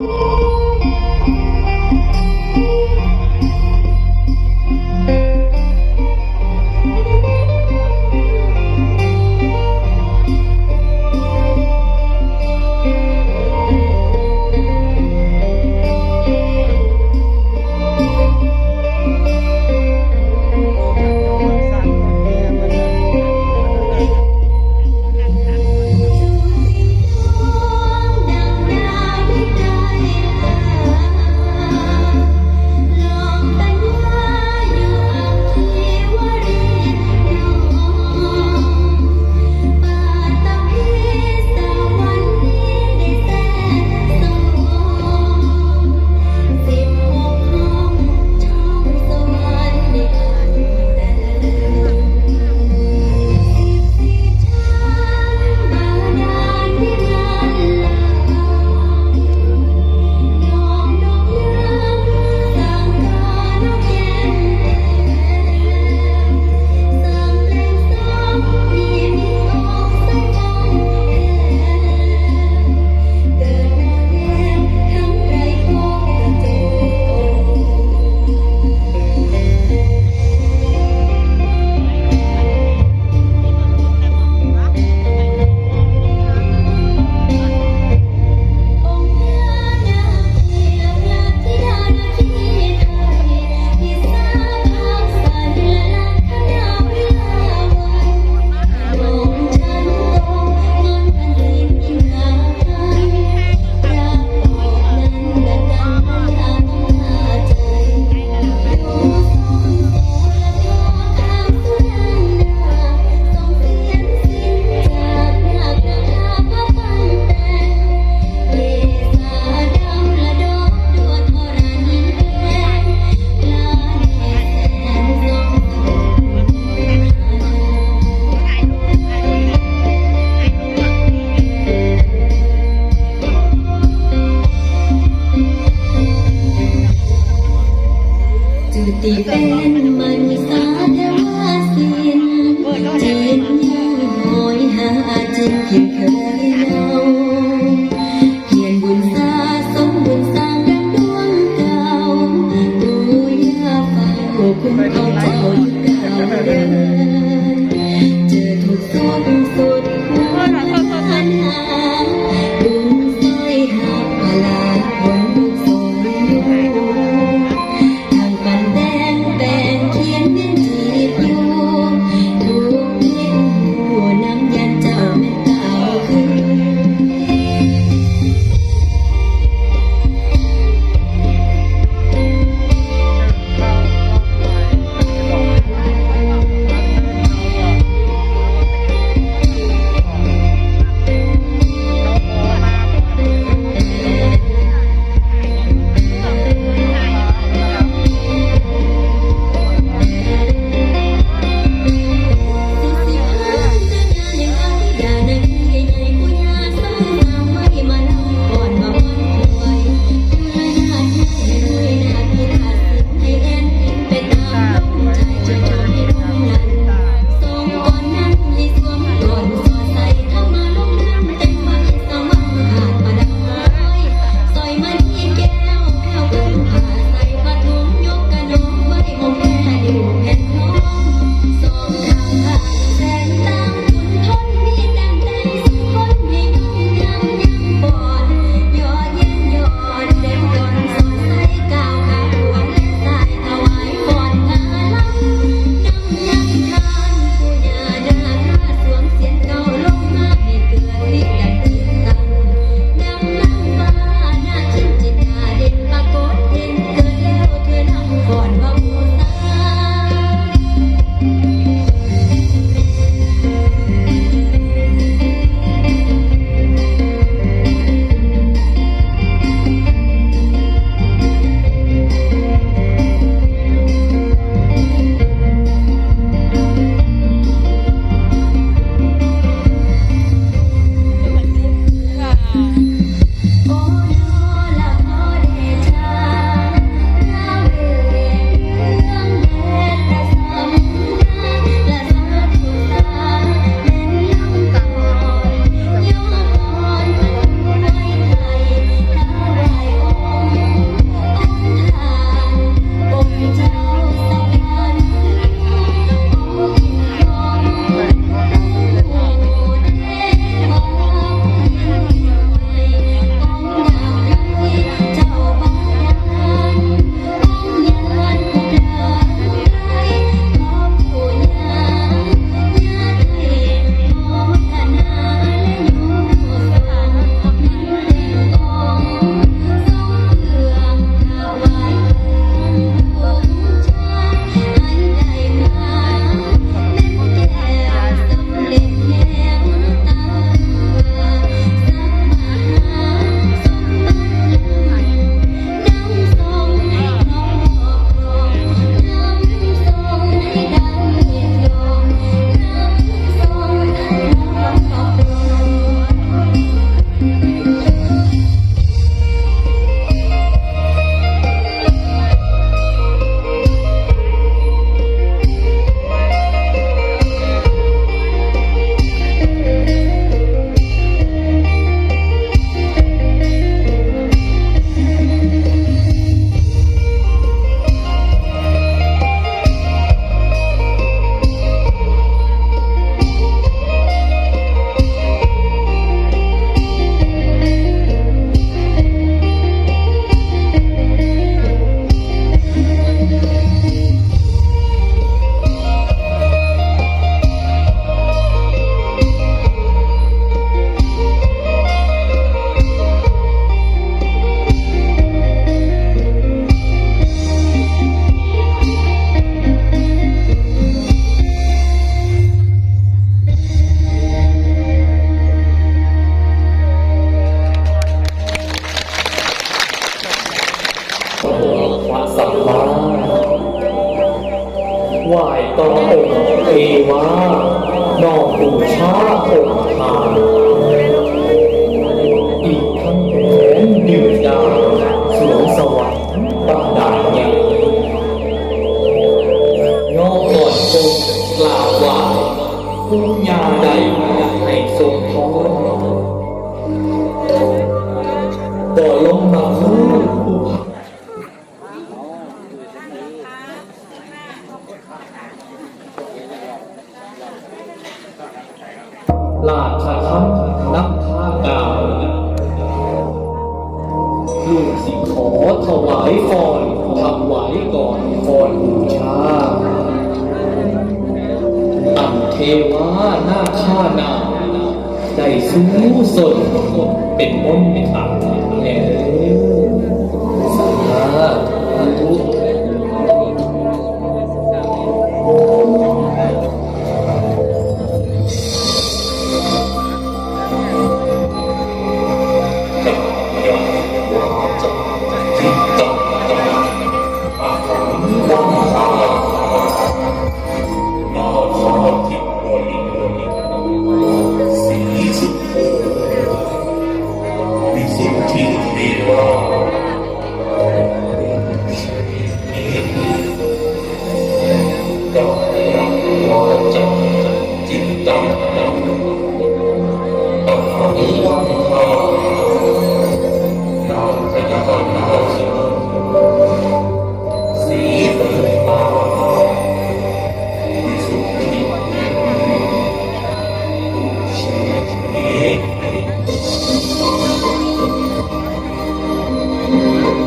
you สุติเป็นมนุษย์สาสินจนหยหาจนเพียงเค วานอกบูชาองค์ทานอีกทั้งแผนยืนดาวสวงสวรรค์บันดาใหญ่ยอก่อนทรงกล่าวว่าผู้ยาใดให้ทรงพรบ่ลงมมาคู่ อถวายฟอนถวายก่อนฟอนบูชาอันเทวาหน้าข้านาได้สู้สนเป็นมนต์เป็นตักแน่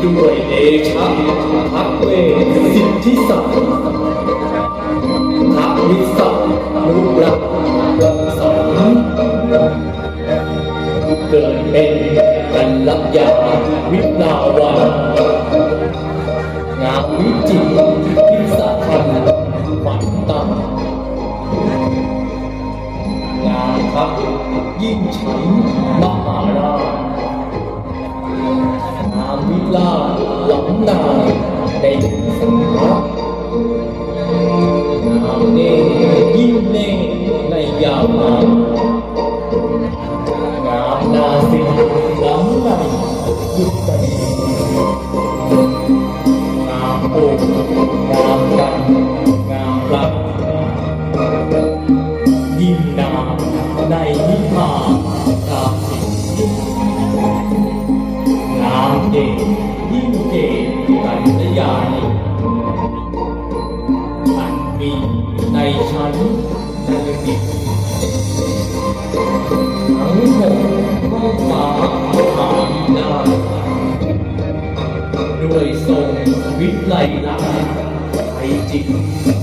ด้วยเดชะพักเวสิทธิสัพพระวิสัพนุรักรังสรรค์เกิดเป็นกัลยาวิลาวันงามวิจิตรพิสาพันฝันตั้งงามพักยิ่งฉันมหาราช นามวิลาหลังนายได้ถึงสังหานามเน่ยิ่งเน่ในยามนาน ไ